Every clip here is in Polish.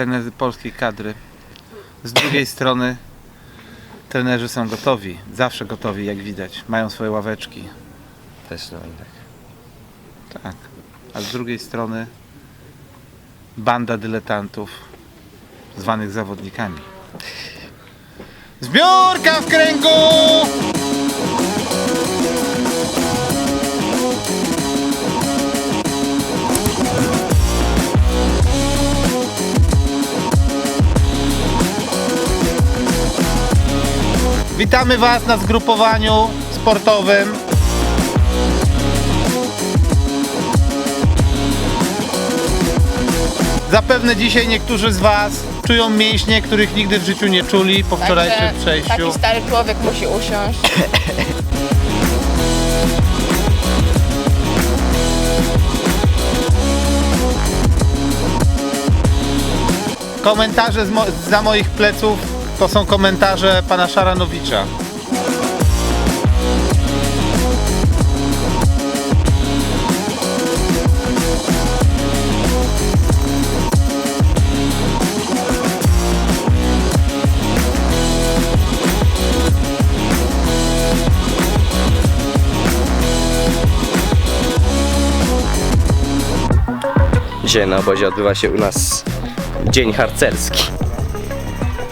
trenerzy polskiej kadry. Z drugiej strony trenerzy są gotowi, zawsze gotowi, jak widać. Mają swoje ławeczki. Też no i tak. Tak. A z drugiej strony banda dyletantów zwanych zawodnikami. Zbiórka w kręgu! Witamy Was na zgrupowaniu sportowym. Zapewne dzisiaj niektórzy z Was czują mięśnie, których nigdy w życiu nie czuli po wczorajszym Także przejściu. Taki stary człowiek musi usiąść. Komentarze z mo- za moich pleców to są komentarze pana Szaranowicza. Dzisiaj na obozie odbywa się u nas dzień harcerski.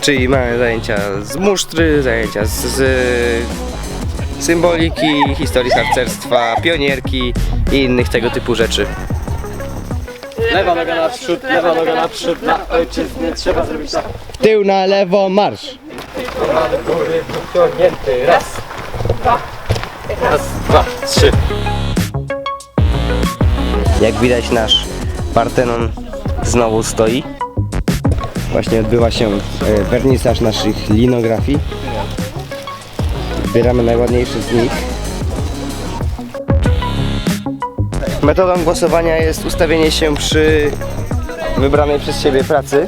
Czyli mamy zajęcia z musztry, zajęcia z, z symboliki, historii harcerstwa, pionierki i innych tego typu rzeczy. Lewa noga naprzód, lewa noga naprzód, na ojczyznę trzeba zrobić tak. W tył na lewo, marsz! Do góry, wyciągnięty, raz, dwa, raz, dwa, trzy. Jak widać nasz Partenon znowu stoi. Właśnie odbywa się e, wernisaż naszych linografii. Wybieramy najładniejszy z nich. Metodą głosowania jest ustawienie się przy wybranej przez siebie pracy.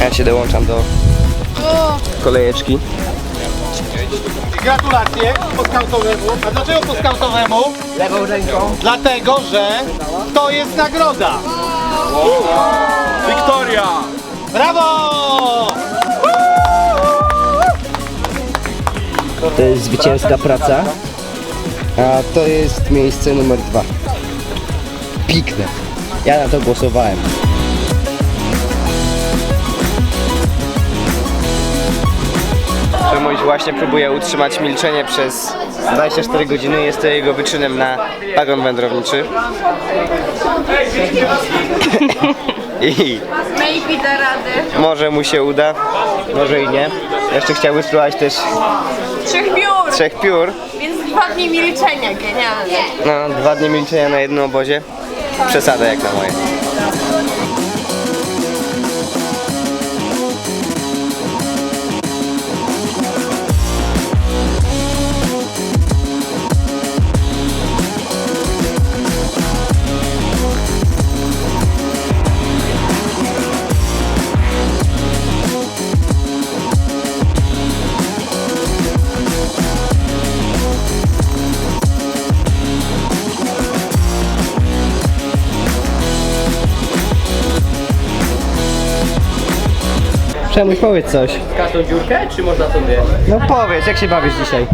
Ja się dołączam do kolejeczki. Gratulacje poskautowemu. A dlaczego poskautowemu? Lewą ręką. Dlatego, że to jest nagroda. Wiktoria! Brawo! To jest zwycięska praca. A to jest miejsce numer dwa. Pikne. Ja na to głosowałem. Przemuś właśnie próbuje utrzymać milczenie przez 24 godziny. Jest to jego wyczynem na wagon wędrowniczy. I Maybe da rady. może mu się uda, może i nie. Jeszcze chciałby spróbować też Trzech biur, trzech piór. więc dwa dni milczenia, genialnie. No, dwa dni milczenia na jednym obozie. Przesada jak na moje. Przemuś, powiedz coś. Każdą dziurkę, czy można to dwie? No powiedz, jak się bawisz dzisiaj?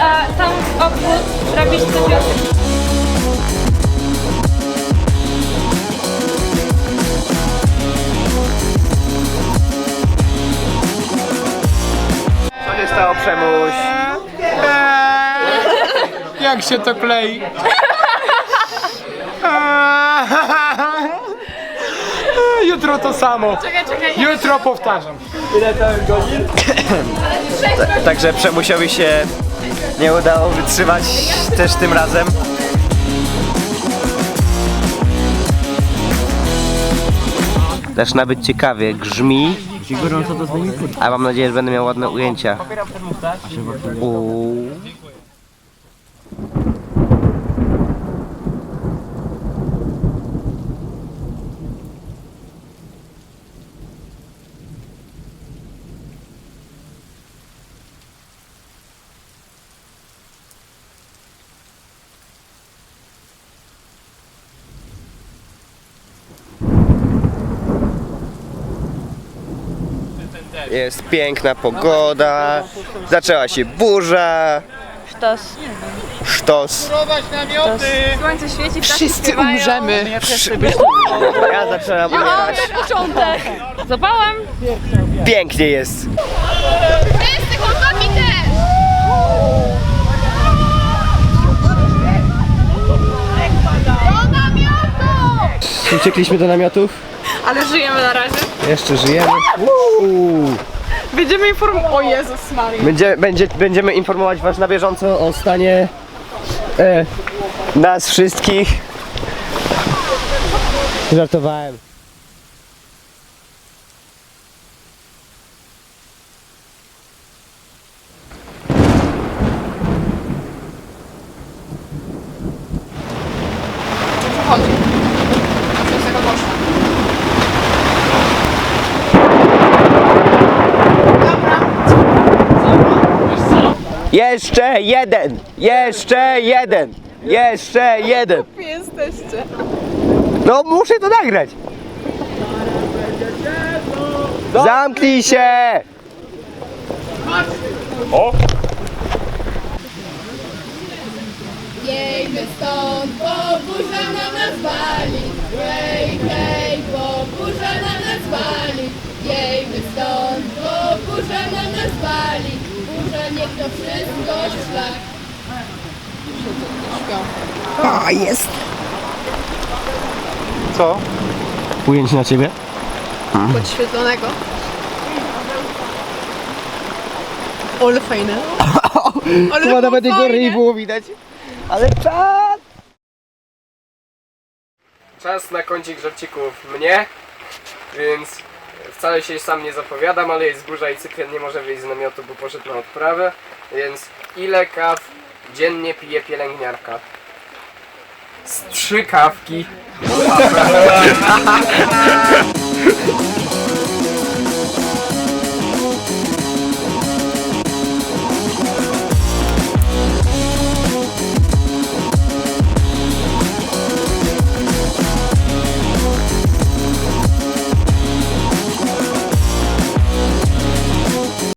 A tam obwód robisz sobie Co się stało, Przemuś? Jak się to klei? Jutro to samo. Czekaj, czekaj. Jutro powtarzam. Ile to godzin? Także Przemusiowi się nie udało wytrzymać też tym razem. Zaczyna być ciekawie, grzmi. A mam nadzieję, że będę miał ładne ujęcia. Uuu. Jest piękna pogoda, zaczęła się burza, Sztos. sztos. Słońce świeci, Wszyscy umrzemy. Ja zaczęłam umierać. początek. Zapałem. Pięknie jest. Uciekliśmy do namiotów, Ale żyjemy na razie. jeszcze żyjemy. Uuu. Będziemy informować. O Jezus Maria. Będzie, będzie, będziemy informować Was na bieżąco o stanie e, nas wszystkich. Żartowałem. Jeszcze jeden! Jeszcze jeden! Jeszcze jeden! jesteście. No muszę to nagrać! Zamknij się! Jejmy stąd, bo burza na nas wali. Hej, hej, bo burza na nas wali. Jejmy stąd, bo burza na nas wali. Niech to wszystko szlak. Co? Ujęcie na ciebie. Podświetlonego. Ale fajne. Ale Chyba nawet jego ryj było widać. Ale czas! Czas na kącik żarcików mnie, więc wcale się sam nie zapowiadam, ale jest burza i cyklon nie może wyjść z namiotu, bo poszedł na odprawę, więc ile kaw dziennie pije pielęgniarka? Z trzy kawki.